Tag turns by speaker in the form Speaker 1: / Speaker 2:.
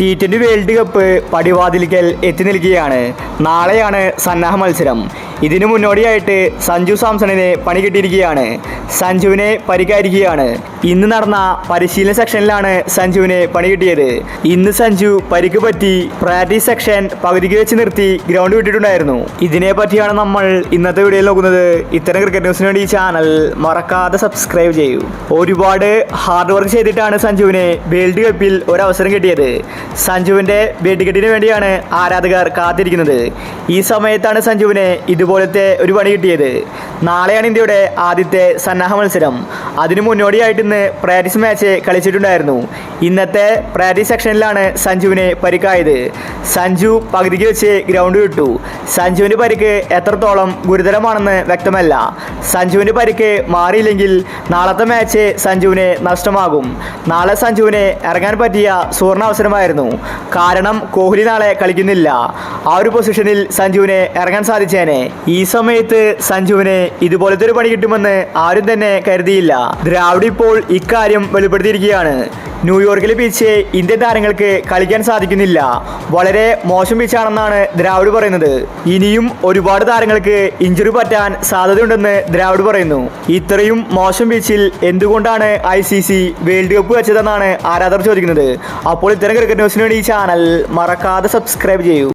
Speaker 1: T twenty world cup പടിവാതിലിക്കൽ എത്തി നിൽക്കുകയാണ്. നാളെയാണ് സന്നാഹ മത്സരം. ഇതിനു മുന്നോടിയായിട്ട് സഞ്ജു സാംസണിന് പണി കിട്ടിയിരിക്കുകയാണ്. സഞ്ജുവിനെ പരിക്കായിരിക്കുകയാണ്. ഇന്ന് നടന്ന പരിശീലന സെക്ഷനിലാണ് സഞ്ജുവിന് പണി കിട്ടിയത്. ഇന്ന് സഞ്ജു പരിക്ക് പറ്റി പ്രാക്ടീസ് സെക്ഷൻ പകുതിക്ക് വെച്ച് നിർത്തി ഗ്രൗണ്ട് വിട്ടിട്ടുണ്ടായിരുന്നു. ഇതിനെ പറ്റിയാണ് നമ്മൾ ഇന്നത്തെ വീഡിയോയിൽ നോക്കുന്നത്. ഇത്തരം ക്രിക്കറ്റ് ന്യൂസിന് വേണ്ടി ഈ ചാനൽ മറക്കാതെ സബ്സ്ക്രൈബ് ചെയ്യൂ. ഒരുപാട് ഹാർഡ് വർക്ക് ചെയ്തിട്ടാണ് സഞ്ജുവിന് വേൾഡ് കപ്പിൽ ഒരവസരം കിട്ടിയത്. സഞ്ജുവിന്റെ വെടിക്കെട്ടിന് വേണ്ടിയാണ് ആരാധകർ കാത്തിരിക്കുന്നത്. ഈ സമയത്താണ് സഞ്ജുവിന് ഇതുപോലത്തെ ഒരു പണി കിട്ടിയത്. നാളെയാണ് ഇന്ത്യയുടെ ആദ്യത്തെ സന്നാഹ മത്സരം. അതിനു മുന്നോടിയായിട്ട് ഇന്ന് പ്രാക്ടീസ് മാച്ച് കളിച്ചിട്ടുണ്ടായിരുന്നു. ഇന്നത്തെ പ്രാക്ടീസ് സെക്ഷനിലാണ് സഞ്ജുവിന് പരിക്കായത്. സഞ്ജു പകുതിക്ക് വെച്ച് ഗ്രൗണ്ട് വിട്ടു. സഞ്ജുവിന്റെ പരിക്ക് എത്രത്തോളം ഗുരുതരമാണെന്ന് വ്യക്തമല്ല. സഞ്ജുവിന്റെ പരിക്ക് മാറിയില്ലെങ്കിൽ നാളത്തെ മാച്ച് സഞ്ജുവിന് നഷ്ടമാകും. നാളെ സഞ്ജുവിന് ഇറങ്ങാൻ പറ്റിയ സുവർണ അവസരമായിരുന്നു. കാരണം കോഹ്ലി നാളെ കളിക്കുന്നില്ല. ആ ഒരു പൊസിഷനിൽ സഞ്ജുവിനെ ഇറങ്ങാൻ സാധിച്ചേനെ. ഈ സമയത്ത് സഞ്ജുവിന് ഇതുപോലത്തെ ഒരു പണി കിട്ടുമെന്ന് ആരും തന്നെ കരുതിയില്ല. ദ്രാവിഡ് ഇപ്പോൾ ഇക്കാര്യം വെളിപ്പെടുത്തിയിരിക്കുകയാണ്. ന്യൂയോർക്കിലെ പിച്ച് ഇന്ത്യൻ താരങ്ങൾക്ക് കളിക്കാൻ സാധിക്കുന്നില്ല. വളരെ മോശം പിച്ചാണെന്നാണ് ദ്രാവിഡ് പറയുന്നത്. ഇനിയും ഒരുപാട് താരങ്ങൾക്ക് ഇഞ്ചുറി പറ്റാൻ സാധ്യതയുണ്ടെന്ന് ദ്രാവിഡ് പറയുന്നു. ഇത്രയും മോശം പിച്ചിൽ എന്തുകൊണ്ടാണ് I C C world cup വെച്ചതെന്നാണ് ആരാധകർ ചോദിക്കുന്നത്. അപ്പോൾ ഇത്തരം ക്രിക്കറ്റ് ന്യൂസിന് വേണ്ടി ഈ ചാനൽ മറക്കാതെ സബ്സ്ക്രൈബ് ചെയ്യൂ.